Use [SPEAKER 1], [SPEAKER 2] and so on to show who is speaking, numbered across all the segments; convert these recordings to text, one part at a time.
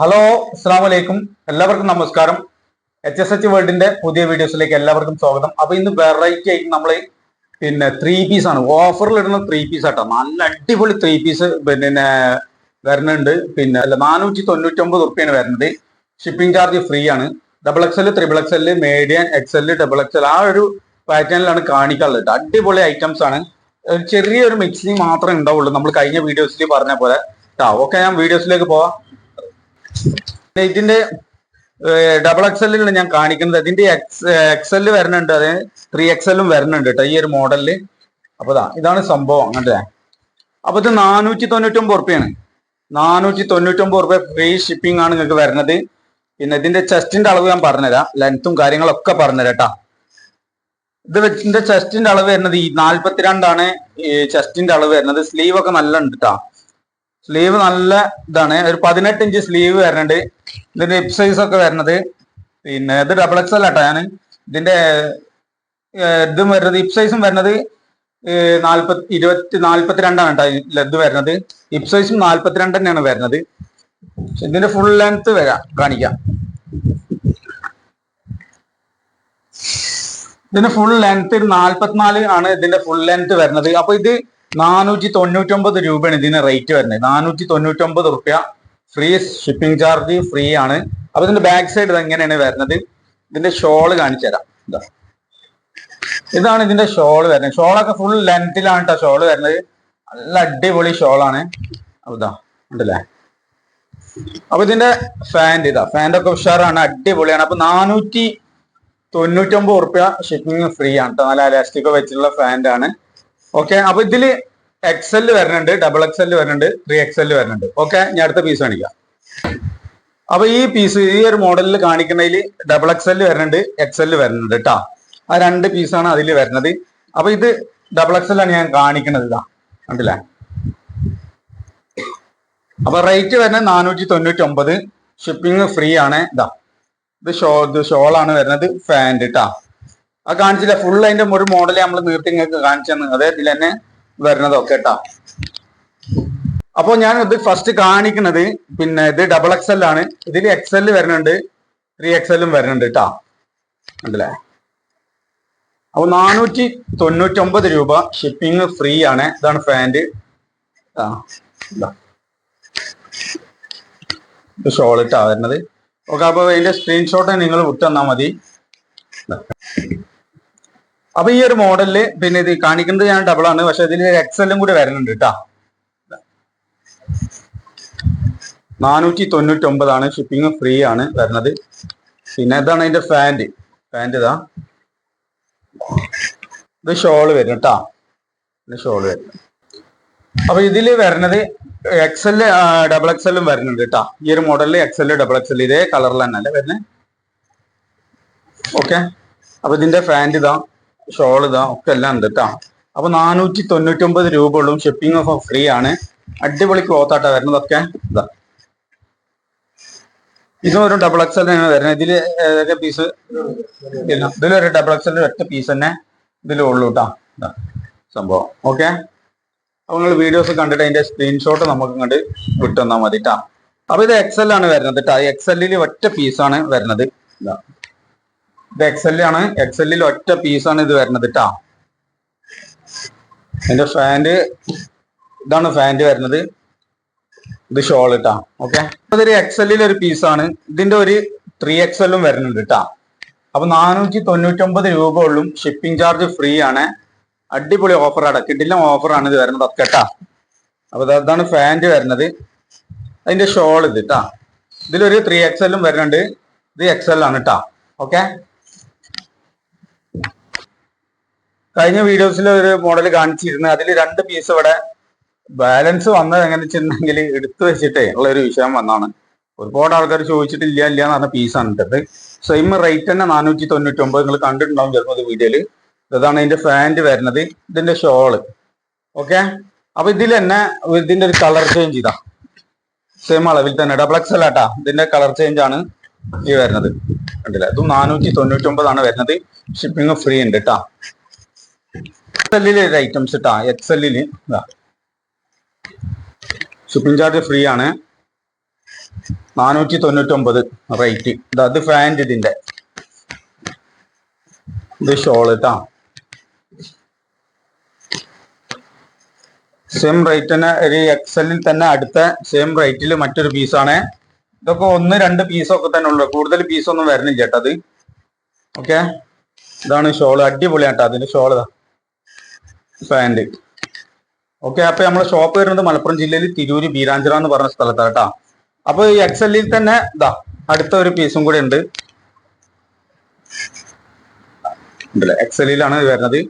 [SPEAKER 1] Hello അസ്സാം വലൈക്കും എല്ലാവർക്കും നമസ്കാരം. എച്ച് എസ് എച്ച് വേൾഡിന്റെ പുതിയ വീഡിയോസിലേക്ക് എല്ലാവർക്കും സ്വാഗതം. അപ്പൊ ഇന്ന് വെറൈറ്റി ആയിട്ട് നമ്മൾ പിന്നെ ത്രീ പീസ് ആണ്. ഓഫറിൽ ഇടുന്ന ത്രീ പീസ് ആട്ടോ. നല്ല അടിപൊളി ത്രീ പീസ് പിന്നെ വരുന്നുണ്ട്. പിന്നെ അല്ല നാനൂറ്റി തൊണ്ണൂറ്റി ഒമ്പത് റുപ്യാണ് വരുന്നത്. ഷിപ്പിംഗ് ചാർജ് ഫ്രീ ആണ്. Double X L triple X L medium X L double X L ആ ഒരു പാറ്റേണിലാണ് കാണിക്കാറുള്ളത് അടിപൊളി ഐറ്റംസ് ആണ്. ചെറിയൊരു മിക്സിങ് മാത്രമേ ഉണ്ടാവുള്ളൂ. നമ്മൾ കഴിഞ്ഞ വീഡിയോസിൽ പറഞ്ഞ പോലെ ഓക്കെ ഞാൻ വീഡിയോസിലേക്ക് പോവാം. ഇതിന്റെ ഡബിൾ എക്സലിലാണ് ഞാൻ കാണിക്കുന്നത്. ഇതിന്റെ എക്സ് എക്സൽ വരുന്നുണ്ട്. അത് ത്രീ എക്സലും വരുന്നുണ്ട് കേട്ടോ ഈ ഒരു മോഡലിൽ. അപ്പൊ ഇതാ ഇതാണ് സംഭവം. അങ്ങനത്തെ. അപ്പൊ ഇത് നാനൂറ്റി തൊണ്ണൂറ്റി ഒമ്പത് റുപ്യാണ് നാനൂറ്റി തൊണ്ണൂറ്റി ഒമ്പത് റുപ്യ ഫ്രീ ഷിപ്പിംഗ് ആണ് നിങ്ങൾക്ക് വരുന്നത്. പിന്നെ ഇതിന്റെ ചെസ്റ്റിന്റെ അളവ് ഞാൻ പറഞ്ഞുതരാം. ലെങ്ത്തും കാര്യങ്ങളൊക്കെ പറഞ്ഞുതരാം കേട്ടാ ഇത് ഇതിന്റെ ചെസ്റ്റിന്റെ അളവ് വരുന്നത് ഈ നാല്പത്തിരണ്ടാണ്. ഈ ചെസ്റ്റിന്റെ അളവ് വരുന്നത്. സ്ലീവ് ഒക്കെ നല്ല ഉണ്ട് കേട്ടാ സ്ലീവ് നല്ല ഇതാണ്. ഒരു പതിനെട്ട് ഇഞ്ച് സ്ലീവ് വരുന്നുണ്ട്. ഇതിന്റെ ഹിപ് സൈസ് ഒക്കെ വരുന്നത്. പിന്നെ ഇത് ഡബിൾ എക്സ് അല്ല ആട്ടോ ഞാൻ ഇതിന്റെ ഇതും വരുന്നത് ഹിപ് സൈസും വരുന്നത് നാൽപ്പത്തി ഇരുപത്തി നാല്പത്തിരണ്ടാണ് കേട്ടോ ഇത് വരുന്നത്. ഹിപ് സൈസും നാല്പത്തിരണ്ട് തന്നെയാണ് വരുന്നത്. ഇതിന്റെ ഫുൾ ലെങ്ത് വരാം കാണിക്കാം. ഇതിന്റെ ഫുൾ ലെങ്ത് നാല്പത്തിനാല് ആണ് ഇതിന്റെ ഫുൾ ലെങ്ത് വരുന്നത്. അപ്പൊ ഇത് നാനൂറ്റി തൊണ്ണൂറ്റൊമ്പത് രൂപയാണ് ഇതിന് റേറ്റ് വരുന്നത്. നാനൂറ്റി തൊണ്ണൂറ്റൊമ്പത് റുപ്യ ഫ്രീ ഷിപ്പിംഗ് ചാർജ് ഫ്രീ ആണ്. അപ്പൊ ഇതിന്റെ ബാക്ക് സൈഡ് എങ്ങനെയാണ് വരുന്നത്? ഇതിന്റെ ഷോൾ കാണിച്ചു തരാം. ഇതാ. ഇതാണ് ഇതിന്റെ ഷോൾ വരുന്നത്. ഷോളൊക്കെ ഫുൾ ലെങ്തിലാണ് കേട്ടോ ഷോൾ വരുന്നത്. നല്ല അടിപൊളി ഷോളാണ് ഇതാ ഉണ്ടല്ലേ? അപ്പൊ ഇതിന്റെ ഫാന്റ് ഇതാ. ഫാന്റെ ഒക്കെ ഉഷാറാണ് അടിപൊളിയാണ്. അപ്പൊ നാനൂറ്റി തൊണ്ണൂറ്റൊമ്പത് ഉറുപ്യ ഷിപ്പിംഗ് ഫ്രീ ആണ് കേട്ടോ നല്ല അലാസ്റ്റിക് വെച്ചിട്ടുള്ള ഫാന്റ് ആണ്. ഓക്കെ അപ്പൊ ഇതിൽ എക്സൽ വരുന്നുണ്ട് ഡബിൾ എക്സൽ വരുന്നുണ്ട് ത്രീ എക്സൽ വരുന്നുണ്ട്. ഓക്കെ ഞാൻ അടുത്ത പീസ് കാണിക്കാം. അപ്പൊ ഈ പീസ് ഈ ഒരു മോഡലിൽ കാണിക്കുന്നതിൽ ഡബിൾ എക്സൽ വരുന്നുണ്ട് എക്സൽ വരുന്നുണ്ട് കേട്ടോ ആ രണ്ട് പീസാണ് അതിൽ വരുന്നത്. അപ്പൊ ഇത് ഡബിൾ എക്സൽ ആണ് ഞാൻ കാണിക്കുന്നത് ഇതാ കണ്ടില്ലേ? അപ്പൊ റേറ്റ് വരുന്നത് നാനൂറ്റി തൊണ്ണൂറ്റി ഒമ്പത് ഷിപ്പിംഗ് ഫ്രീ ആണ് ഇതാ ഇത് ഷോ ഇത് ഷോളാണ് വരുന്നത് ഫാൻഡ് ട്ടാ. ആ കാണിച്ചില്ല. ഫുൾ അതിന്റെ ഒരു മോഡൽ നമ്മൾ നീട്ടി നിങ്ങൾക്ക് കാണിച്ചു തന്നു അതേ ഇതിൽ തന്നെ വരുന്നതൊക്കെ കേട്ടോ. അപ്പൊ ഞാൻ ഇത് ഫസ്റ്റ് കാണിക്കുന്നത് പിന്നെ ഇത് ഡബിൾ എക്സൽ ആണ്. ഇതിൽ എക്സൽ വരുന്നുണ്ട്. ത്രീ എക്സലും വരുന്നുണ്ട് ട്ടാ. ഉണ്ടല്ലേ അപ്പൊ നാനൂറ്റി തൊണ്ണൂറ്റി ഒമ്പത് രൂപ ഷിപ്പിംഗ് ഫ്രീ ആണ്. ഇതാണ് ഫാന്റ് ഇട്ടാ വരുന്നത്. ഓക്കെ അപ്പൊ അതിന്റെ സ്ക്രീൻഷോട്ട് നിങ്ങൾ വിട്ടു തന്നാ മതി. അപ്പൊ ഈ ഒരു മോഡലിൽ പിന്നെ ഇത് കാണിക്കുന്നത് ഞാൻ ഡബിൾ ആണ്. പക്ഷെ ഇതിൽ എക്സലും കൂടി വരുന്നുണ്ട് കേട്ടാ നാനൂറ്റി തൊണ്ണൂറ്റി ഒമ്പതാണ് ഷിപ്പിംഗ് ഫ്രീ ആണ് വരുന്നത്. പിന്നെ ഇതാണ് അതിന്റെ ഫാന്റ് ഫാന്റ് ഇതാ. ഇത് ഷോൾ വരും കേട്ടാ ഷോൾ വരും. അപ്പൊ ഇതിൽ വരുന്നത് എക്സൽ ഡബിൾ എക്സലും വരുന്നുണ്ട് കേട്ടാ ഈ ഒരു മോഡലിൽ എക്സൽ ഡബിൾ എക്സൽ ഇതേ കളറിൽ തന്നെ അല്ലേ വരുന്നത്? ഓക്കെ അപ്പൊ ഇതിന്റെ ഫാന്റ് ഇതാ. ഷോൾ ഇതാ ഒക്കെ എല്ലാം ഉണ്ട് കേട്ടോ അപ്പൊ നാനൂറ്റി തൊണ്ണൂറ്റി ഒമ്പത് രൂപ ഉള്ളൂ. ഷിപ്പിംഗ് ഒക്കെ ഫ്രീ ആണ്. അടിപൊളി ക്ലോത്ത് ആട്ടാ വരുന്നതൊക്കെ ഇതാ. ഇതും ഒരു ഡബിൾ എക്സൽ തന്നെയാണ് വരുന്നത്. ഇതിൽ ഏതൊക്കെ പീസ് ഇതിലൊരു ഡബിൾ എക്സൽ ഒറ്റ പീസ് തന്നെ ഇതിലേ ഉള്ളൂ കേട്ടോ സംഭവം. ഓക്കെ? അപ്പൊ നിങ്ങൾ വീഡിയോസ് കണ്ടിട്ട് അതിന്റെ സ്ക്രീൻഷോട്ട് നമുക്ക് ഇങ്ങോട്ട് വിട്ടുതന്നാൽ മതി കേട്ടോ അപ്പൊ ഇത് എക്സൽ ആണ് വരുന്നത് കേട്ടോ എക്സലിൽ ഒറ്റ പീസാണ് വരുന്നത്. ഇതാ എക്സെല്ലാണ് എക്സെല്ലിൽ ഒറ്റ പീസാണ് ഇത് വരുന്നത് കേട്ടാ ഇതിന്റെ ഫാന്റ് ഇതാണ് ഫാന്റ് വരുന്നത്. ഇത് ഷോൾ ഇട്ടാ ഓക്കെ അതൊരു എക്സെല്ലിൽ ഒരു പീസാണ് ഇതിന്റെ ഒരു ത്രീ എക്സെല്ലും വരുന്നുണ്ട് കേട്ടാ അപ്പൊ നാനൂറ്റി തൊണ്ണൂറ്റി ഒമ്പത് രൂപ ഉള്ളും ഷിപ്പിംഗ് ചാർജ് ഫ്രീ ആണ്. അടിപൊളി ഓഫർ അടക്കിട്ടില്ല കിട്ടില്ല ഓഫറാണ് ഇത് വരുന്നത്. ഒക്കെ കേട്ടാ അപ്പൊ അതാണ് ഫാന്റ് വരുന്നത്. അതിന്റെ ഷോൾ ഇത് കേട്ടാ ഇതിലൊരു ത്രീ എക്സെല്ലും വരുന്നുണ്ട്. ഇത് എക്സെല്ലാണ് ആണ് ട്ടാ. ഓക്കെ കഴിഞ്ഞ വീഡിയോസിൽ ഒരു മോഡൽ കാണിച്ചിരുന്നു. അതിൽ രണ്ട് പീസ് ഇവിടെ ബാലൻസ് വന്നത് എങ്ങനെ വെച്ചിട്ടുണ്ടെങ്കിൽ എടുത്തു വെച്ചിട്ടേ ഉള്ള ഒരു വിഷയം വന്നാണ് ഒരുപാട് ആൾക്കാർ ചോദിച്ചിട്ടില്ല ഇല്ല എന്ന് പറഞ്ഞ പീസാണ് ഇട്ടത് സെയിം റേറ്റ് തന്നെ നാനൂറ്റി തൊണ്ണൂറ്റി ഒമ്പത് നിങ്ങൾ കണ്ടിട്ടുണ്ടാവും ചിലപ്പോൾ വീഡിയോയിൽ ഇതാണ് ഇതിന്റെ ഫാന്റ് വരുന്നത്. ഇതിന്റെ ഷോൾ ഓക്കെ അപ്പൊ ഇതിൽ തന്നെ ഇതിന്റെ ഒരു കളർ ചേഞ്ച് ചെയ്താ സെയിം അളവിൽ തന്നെ. ഡബിൾ എക്സ് ആട്ടാ ഇതിന്റെ കളർ ചേഞ്ച് ആണ് ഈ വരുന്നത്. കണ്ടില്ല? ഇതും നാനൂറ്റി തൊണ്ണൂറ്റി ഒമ്പതാണ് വരുന്നത്. ഷിപ്പിംഗ് ഫ്രീ ഉണ്ട് കേട്ടാ എക്സലിൽ ഐറ്റംസ് ഇട്ടാ എക്സെല്ലിൽ ഷിപ്പിംഗ് ചാർജ് ഫ്രീ ആണ്. നാനൂറ്റി തൊണ്ണൂറ്റൊമ്പത് റേറ്റ് അത് ഫാൻഡ് ഇതിന്റെ. ഇത് ഷോൾ കേട്ടാ സെയിം റേറ്റ് തന്നെ ഒരു എക്സലിൽ തന്നെ അടുത്ത സെയിം റേറ്റിൽ മറ്റൊരു പീസാണ് ഇതൊക്കെ ഒന്ന് രണ്ട് പീസൊക്കെ തന്നെ ഉള്ളു. കൂടുതൽ പീസൊന്നും വരണില്ല ചേട്ടാ അത്. ഓക്കെ ഇതാണ് ഷോൾ അടിപൊളിയാട്ടോ അതിന്റെ ഷോൾ പാന്റ് ഓക്കെ അപ്പൊ നമ്മളെ ഷോപ്പ് വരുന്നത് മലപ്പുറം ജില്ലയിൽ തിരൂര് ബീരാഞ്ചിറ എന്ന് പറഞ്ഞ സ്ഥലത്താണ് കേട്ടോ അപ്പൊ ഈ എക്സലിൽ തന്നെ ഇതാ അടുത്ത ഒരു പീസും കൂടെ ഉണ്ട്. എക്സലിലാണ് ഇത് വരുന്നത്.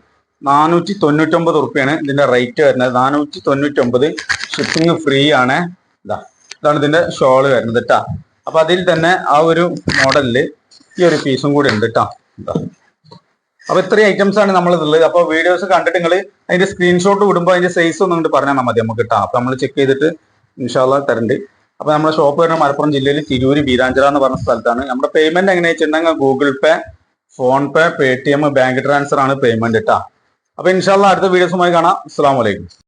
[SPEAKER 1] നാനൂറ്റി തൊണ്ണൂറ്റൊമ്പത് റുപ്യാണ് ഇതിന്റെ റേറ്റ് വരുന്നത്. നാനൂറ്റി തൊണ്ണൂറ്റൊമ്പത് ഷിപ്പിംഗ് ഫ്രീ ആണ്. ഇതാ ഇതാണ് ഇതിന്റെ ഷോൾ വരുന്നത് കേട്ടാ അപ്പൊ അതിൽ തന്നെ ആ ഒരു മോഡലിൽ ഈ ഒരു പീസും കൂടി ഉണ്ട് കേട്ടാ അപ്പൊ ഇത്രയും ഐറ്റംസ് ആണ് നമ്മൾ ഉള്ളത് അപ്പൊ വീഡിയോസ് കണ്ടിട്ട് നിങ്ങൾ അതിന്റെ സ്ക്രീൻഷോട്ട് വിടുമ്പോൾ അതിന്റെ സൈസ് ഒന്നും ഇങ്ങോട്ട് പറഞ്ഞാൽ മതി നമുക്ക് കിട്ടാം അപ്പൊ നമ്മൾ ചെക്ക് ചെയ്തിട്ട് ഇൻഷാല്ല തരണ്ട്. അപ്പൊ നമ്മുടെ ഷോപ്പ് വരുന്ന മലപ്പുറം ജില്ലയിൽ തിരൂര് വീരാഞ്ചിറ എന്ന് പറഞ്ഞ സ്ഥലത്താണ്. നമ്മുടെ പേയ്മെന്റ് എങ്ങനെയാ വെച്ചിട്ടുണ്ടെങ്കിൽ Google Pay PhonePe pay bank transfer ആണ് പേയ്മെന്റ് ഇട്ടാ അപ്പൊ ഇൻഷാല്ല അടുത്ത വീഡിയോസുമായി കാണാം. അസ്സാം വലൈക്കും